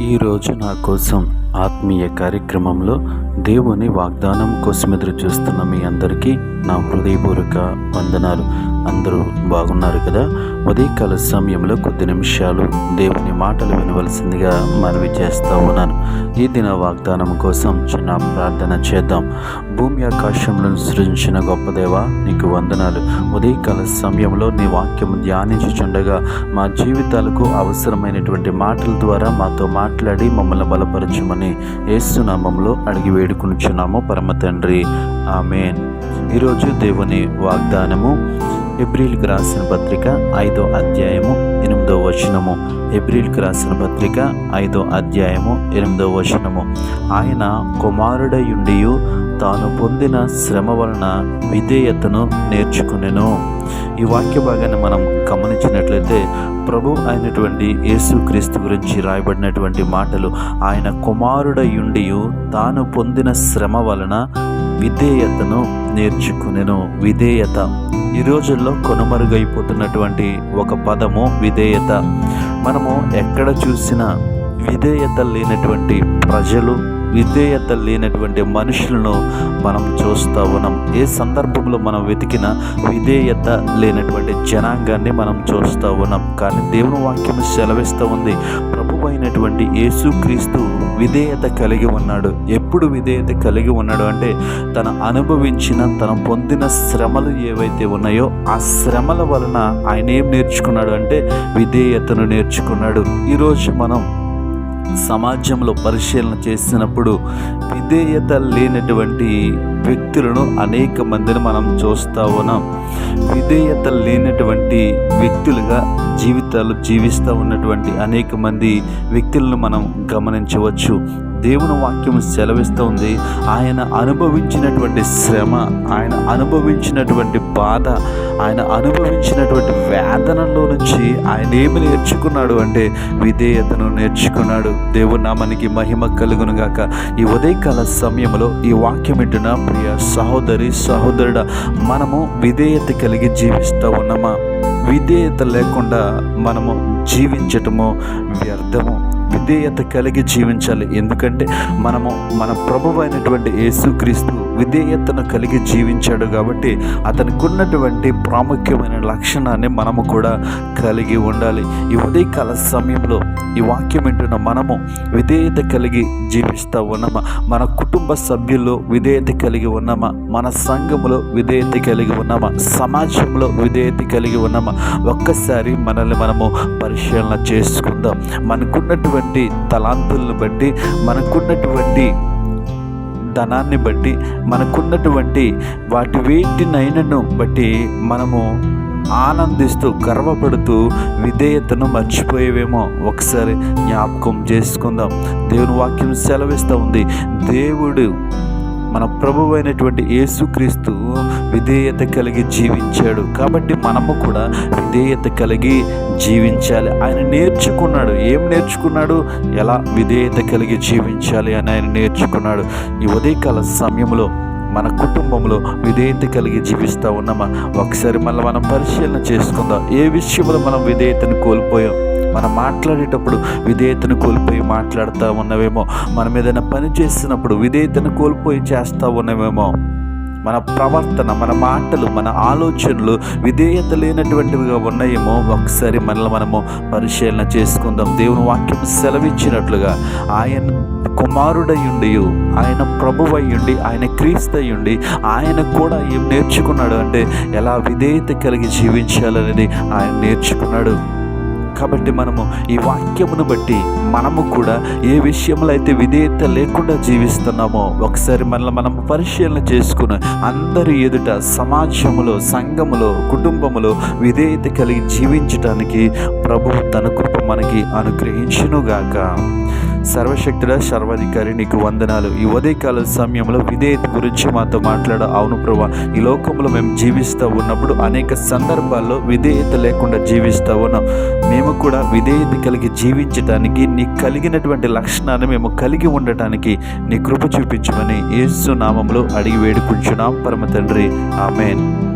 ఈరోజు నా కోసం ఆత్మీయ కార్యక్రమంలో దేవుని వాగ్దానం కోసం ఎదురు చూస్తున్న మీ అందరికీ నా హృదయపూర్వక వందనాలు. అందరూ బాగున్నారు కదా? ఉదయకాల సమయంలో కొద్ది నిమిషాలు దేవుని మాటలు వినవలసిందిగా మనవి చేస్తూ ఉన్నాను. ఈ దిన వాగ్దానం కోసం చిన్న ప్రార్థన చేద్దాం. భూమి ఆకాశంలో సృజించిన గొప్ప దేవ నీకు వందనాలు. ఉదయకాల సమయంలో నీ వాక్యం ధ్యానించుచుండగా మా జీవితాలకు అవసరమైనటువంటి మాటల ద్వారా మాతో మాట్లాడి మమ్మల్ని బలపరచమని ఏసునామంలో అడిగి వేడుకునిచున్నాము. పరమ తండ్రి ఆమెన్. ఈరోజు దేవుని వాగ్దానము ఎబ్రిల్కి రాసిన పత్రిక ఐదో అధ్యాయము ఎనిమిదో వచనము. ఎబ్రిల్కి రాసిన పత్రిక ఐదో అధ్యాయము ఎనిమిదో వచనము. ఆయన కుమారుడయుండియు తాను పొందిన శ్రమ వలన విధేయతను నేర్చుకునేను. ఈ వాక్య భాగాన్ని మనం గమనించినట్లయితే ప్రభు అయినటువంటి యేసుక్రీస్తు గురించి రాయబడినటువంటి మాటలు ఆయన కుమారుడయుండియు తాను పొందిన శ్రమ వలన విధేయతను నేర్చుకునేను. విధేయత. ఈ రోజుల్లో కొనుమరుగైపోతున్నటువంటి ఒక పదము విధేయత. మనము ఎక్కడ చూసినా విధేయత లేనటువంటి ప్రజలు విధేయత లేనటువంటి మనుషులను మనం చూస్తూ ఉన్నాం. ఏ సందర్భంలో మనం వెతికిన విధేయత లేనటువంటి జనాంగాన్ని మనం చూస్తూ ఉన్నాం. కానీ దేవుని వాక్యం సెలవిస్తూ ఉంది. ప్రభు అయినటువంటి యేసుక్రీస్తు విధేయత కలిగి ఉన్నాడు. ఎప్పుడు విధేయత కలిగి ఉన్నాడు అంటే తన అనుభవించిన తన పొందిన శ్రమలు ఏవైతే ఉన్నాయో ఆ శ్రమల వలన ఆయన ఏం నేర్చుకున్నాడు అంటే విధేయతను నేర్చుకున్నాడు. ఈరోజు మనం సమాజంలో పరిశీలన చేసినప్పుడు విధేయత లేనటువంటి వ్యక్తులను అనేక మందిని మనం చూస్తూ ఉన్నాం. విధేయత లేనటువంటి వ్యక్తులుగా జీవితాలు జీవిస్తూ ఉన్నటువంటి అనేక మంది వ్యక్తులను మనం గమనించవచ్చు. దేవుని వాక్యం సెలవిస్తూ ఉంది ఆయన అనుభవించినటువంటి శ్రమ ఆయన అనుభవించినటువంటి బాధ ఆయన అనుభవించినటువంటి వేదనలో నుంచి ఆయన ఏమి నేర్చుకున్నాడు అంటే విధేయతను నేర్చుకున్నాడు. దేవుడు నామానికి మహిమ కలుగును గాక ఈ ఉదయకాల సమయంలో ఈ వాక్యం వింటున్న ప్రియ సహోదరి సహోదరుడ మనము విధేయత కలిగి జీవిస్తూ ఉన్నామా? విధేయత లేకుండా మనము జీవించటము వ్యర్థము. విధేయత కలిగి జీవించాలి. ఎందుకంటే మనము మన ప్రభు అయినటువంటి యేసుక్రీస్తు విధేయతను కలిగి జీవించాడు కాబట్టి అతనికి ఉన్నటువంటి ప్రాముఖ్యమైన లక్షణాన్ని మనము కూడా కలిగి ఉండాలి. ఈ ఉదయకాల సమయంలో ఈ వాక్యం వింటున్న మనము విధేయత కలిగి జీవిస్తూ ఉన్నామా? మన కుటుంబ సభ్యుల్లో విధేయత కలిగి ఉన్నామా? మన సంఘములో విధేయత కలిగి ఉన్నామా? సమాజంలో విధేయత కలిగి ఉన్నామా? ఒక్కసారి మనల్ని మనము పరిశీలన చేసుకుందాం. మనకున్నటువంటి తలాంతులను బట్టి మనకున్నటువంటి ధనాన్ని బట్టి మనకున్నటువంటి వాటి వేటినైనను బట్టి మనము ఆనందిస్తూ గర్వపడుతూ విధేయతను మర్చిపోయేవేమో ఒకసారి జ్ఞాపకం చేసుకుందాం. దేవుని వాక్యం సెలవిస్తూ ఉంది. దేవుడు మన ప్రభు అయినటువంటి యేసుక్రీస్తు విధేయత కలిగి జీవించాడు. కాబట్టి మనము కూడా విధేయత కలిగి జీవించాలి. ఆయన నేర్చుకున్నాడు. ఏం నేర్చుకున్నాడు? ఎలా విధేయత కలిగి జీవించాలి అని ఆయన నేర్చుకున్నాడు. ఈ ఉదయకాల సమయంలో మన కుటుంబంలో విధేయత కలిగి జీవిస్తూ ఉన్నామా? ఒకసారి మళ్ళీ మనం పరిశీలన చేసుకుందాం. ఏ విషయంలో మనం విధేయతను కోల్పోయాం? మనం మాట్లాడేటప్పుడు విధేయతను కోల్పోయి మాట్లాడుతూ ఉన్నవేమో. మనం ఏదైనా పని చేస్తున్నప్పుడు విధేయతను కోల్పోయి చేస్తూ ఉన్నవేమో. మన ప్రవర్తన మన మాటలు మన ఆలోచనలు విధేయత లేనటువంటివిగా ఉన్నాయేమో. ఒకసారి మనల్ని మనము పరిశీలన చేసుకుందాం. దేవుని వాక్యం సెలవిచ్చినట్లుగా ఆయన కుమారుడయ్యుండి ఆయన ప్రభువయ్యుండి ఆయన క్రీస్తయ్యుండి ఆయన కూడా ఏం నేర్చుకున్నాడు అంటే ఎలా విధేయత కలిగి జీవించాలనేది ఆయన నేర్చుకున్నాడు. కాబట్టి మనము ఈ వాక్యమును బట్టి మనము కూడా ఏ విషయంలో అయితే విధేయత లేకుండా జీవిస్తున్నామో ఒకసారి మనల్ని మనం పరిశీలన చేసుకుని అందరి ఎదుట సమాజములో సంఘములో కుటుంబములో విధేయత కలిగి జీవించటానికి ప్రభు తన కృప మనకి అనుగ్రహించునుగాక. సర్వశక్తుడ సర్వాధికారి నీకు వందనాలు. ఈ ఉదయకాల సమయంలో విధేయత గురించి మాతో మాట్లాడ. అవును ప్రభా ఈ లోకంలో మేము జీవిస్తూ ఉన్నప్పుడు అనేక సందర్భాల్లో విధేయత లేకుండా జీవిస్తూ ఉన్నాం. మేము కూడా విధేయత కలిగి జీవించడానికి నీ కలిగినటువంటి లక్షణాన్ని మేము కలిగి ఉండటానికి నీ కృప చూపించమని యేసు నామంలో అడిగి వేడుకుంటున్నాం. పరమ తండ్రి ఆమెన్.